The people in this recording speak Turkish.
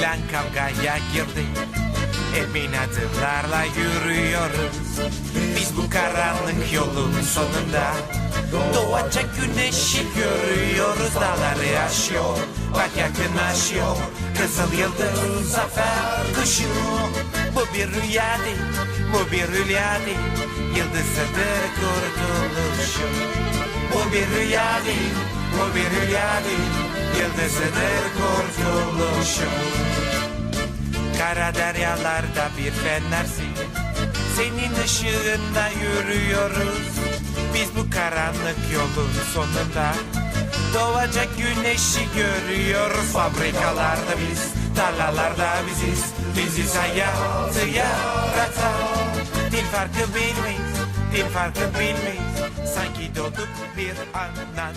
Plan kavgaya girdi. Emin adımlarla yürüyoruz Biz bu karanlık yolun sonunda Doğacak güneşi görüyoruz. Dağları aşıyor Bak yakınlaşıyor. Kızıl yıldız zafer kuşu. Bu bir rüya değil Bu bir rüya değil. Yıldızıdır kurtuluşum. Bu bir rüya değil Bu bir rüya değil. Yıldızıdır kurtuluşum Kara deryalarda bir fenersin Senin ışığında yürüyoruz. Biz bu karanlık yolun sonunda Doğacak güneşi görüyoruz. Fabrikalarda biz, tarlalarda biziz. Biziz hayatı yaratan. Dil farkı bilmeyiz, dil farkı bilmeyiz. Sanki doğduk bir andan